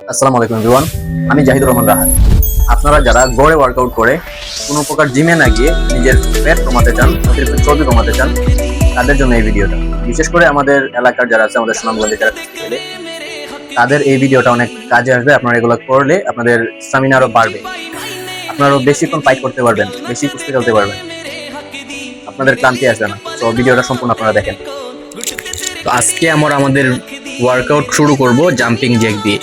আসসালামু আলাইকুম এভরিওয়ান, আমি জাহিদুর রহমান রাহাত। আপনারা যারা গড়ে ওয়ার্কআউট করে কোনো প্রকার জিমে না গিয়ে নিজের পেট কমাতে চান, অতিরিক্ত চর্বি কমাতে চান, তাদের জন্য এই ভিডিওটা। বিশেষ করে আমাদের এলাকার যারা আছে, আমাদের সুনামগঞ্জে যারা তাদের এই ভিডিওটা অনেক কাজে আসবে। আপনারা এগুলো করলে আপনাদের স্টামিনা আরও বাড়বে। আপনারা আরও বেশিক্ষণ ফাইট করতে পারবেন, বেশি কুস্তি খেলতে পারবেন। আপনাদের ক্লান্তি আসবে না। তো ভিডিওটা সম্পূর্ণ আপনারা দেখেন। তো আজকে আমরা আমাদের ওয়ার্কআউট শুরু করব জাম্পিং জ্যাক দিয়ে।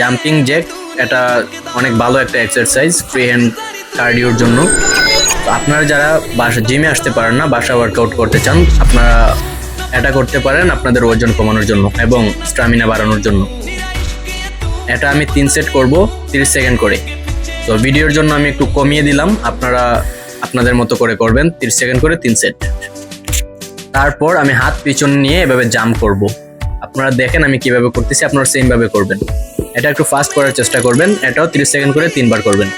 জাম্পিং জ্যাক, এটা অনেক ভালো একটা এক্সারসাইজ ফ্রি হ্যান্ড কার্ডিওর জন্য। আপনারা যারা বাসা জিমে আসতে পারেন না, বাসা ওয়ার্কআউট করতে চান, আপনারা এটা করতে পারেন আপনাদের ওজন কমানোর জন্য এবং স্টামিনা বাড়ানোর জন্য। এটা আমি তিন সেট করব, তিরিশ সেকেন্ড করে। তো ভিডিওর জন্য আমি একটু কমিয়ে দিলাম, আপনারা আপনাদের মতো করে করবেন, তিরিশ সেকেন্ড করে তিন সেট তারপর আমি হাত পিছন নিয়ে এভাবে জাম্প করব। আপনারা দেখেন আমি কীভাবে করতেছি, আপনারা সেম ভাবে করবেন। এটা একটু ফাস্ট করার চেষ্টা করবেন, এটাও 30 সেকেন্ড করে তিনবার করবেন।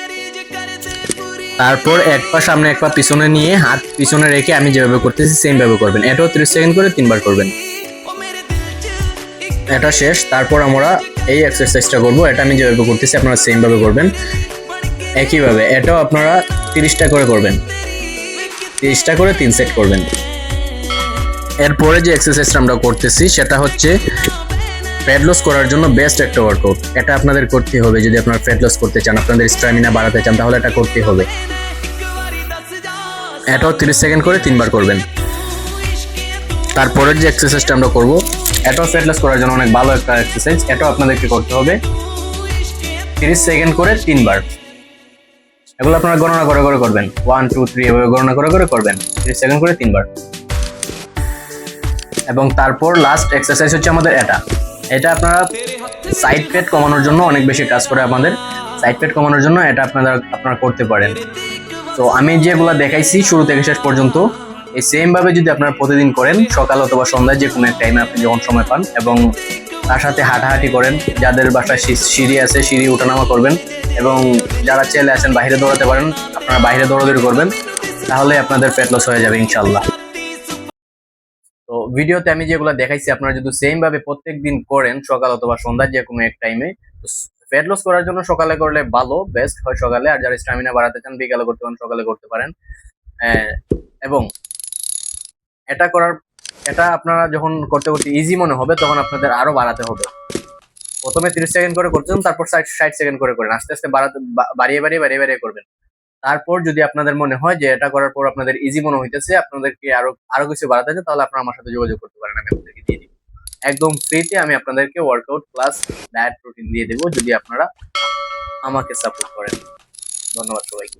তারপর এক পা সামনে, এক পা পিছনে নিয়ে হাত পিছনে রেখে আমি যেভাবে করতেছি সেম ভাবে করবেন। এটাও 30 সেকেন্ড করে তিনবার করবেন। এটা শেষ, তারপর আমরা এই এক্সারসাইজটা করব। এটা আমি যেভাবে করতেছি, আপনারা সেম ভাবে করবেন। একইভাবে, এটাও আপনারা তিরিশটা করে করবেন। তিরিশটা করে তিন সেট করবেন। এরপরে যে এক্সারসাইজটা আমরা করতেছি, সেটা হচ্ছে ফ্যাট লস করার জন্য বেস্ট একটা ওয়ার্কআউট এটা আপনাদের করতে হবে। যদি আপনারা ফ্যাট লস করতে চান, আপনাদের স্ট্যামিনা বাড়াতে চান, তাহলে এটা করতে হবে। এটাও তিরিশ সেকেন্ড করে তিনবার করবেন। তারপরের যে এক্সারসাইজটা আমরা করব, এটাও ফ্যাট লস করার জন্য অনেক ভালো একটা এক্সারসাইজ এটাও আপনাদেরকে করতে হবে। তিরিশ সেকেন্ড করে তিনবার। এগুলো আপনারা গণনা করে করে করবেন। ওয়ান টু থ্রি এভাবে গণনা করে করে করবেন। তিরিশ সেকেন্ড করে তিনবার। এবং তারপর লাস্ট এক্সারসাইজ হচ্ছে আমাদের এটা। এটা আপনারা সাইড পেট কমানোর জন্য অনেক বেশি কাজ করে আমাদের। সাইড পেট কমানোর জন্য এটা আপনারা আপনারা করতে পারেন। তো আমি যেগুলো দেখাইছি শুরু থেকে শেষ পর্যন্ত, এই সেম ভাবে যদি আপনারা প্রতিদিন করেন, সকাল অথবা সন্ধ্যায় যে কোনো এক টাইমে আপনি যখন সময় পান এবং তার সাথে হাঁটাহাঁটি করেন, যাদের বাসায় সিঁড়ি আছে, সিঁড়ি ওঠানামা করবেন এবং যারা ছেলে আছেন, বাইরে দৌড়াতে পারেন, আপনারা বাইরে দৌড়াদৌড়ি করবেন, তাহলে আপনাদের পেট লস হয়ে যাবে ইনশাল্লাহ ভিডিওতে আমি যেগুলো দেখাইছি, আপনারা যদি সেম ভাবে প্রত্যেক দিন করেন, সকাল অথবা সন্ধ্যা যে কোনো এক টাইমে ফ্যাট লস করার জন্য সকালে করলে ভালো বেস্ট হয় সকালে। আর যারা স্ট্যামিনা বাড়াতে চান, বিকালে করতে পারেন, সকালে করতে পারেন। এবং এটা করার, এটা আপনারা যখন করতে করতে ইজি মনে হবে, তখন আপনাদের আরও বাড়াতে হবে। প্রথমে তিরিশ সেকেন্ড করে করতেন তারপর ষাট ষাট সেকেন্ড করে করেন। আস্তে আস্তে বাড়াতে বাড়িয়ে বাড়িয়ে বাড়িয়ে বাড়িয়ে করবেন। তারপর যদি আপনাদের মনে হয় যে এটা করার পর আপনাদের ইজি মনে হইতেছে, আপনাদেরকে আরও আরও কিছু বাড়াতে আছে তাহলে আপনারা আমার সাথে যোগাযোগ করতে পারেন, আমি আপনাদেরকে দিয়ে দিব। একদম ফ্রিতে আমি আপনাদেরকে ওয়ার্কআউট প্লাস ডায়েট প্রোটিন দিয়ে দেবো, যদি আপনারা আমাকে সাপোর্ট করেন। ধন্যবাদ সবাইকে।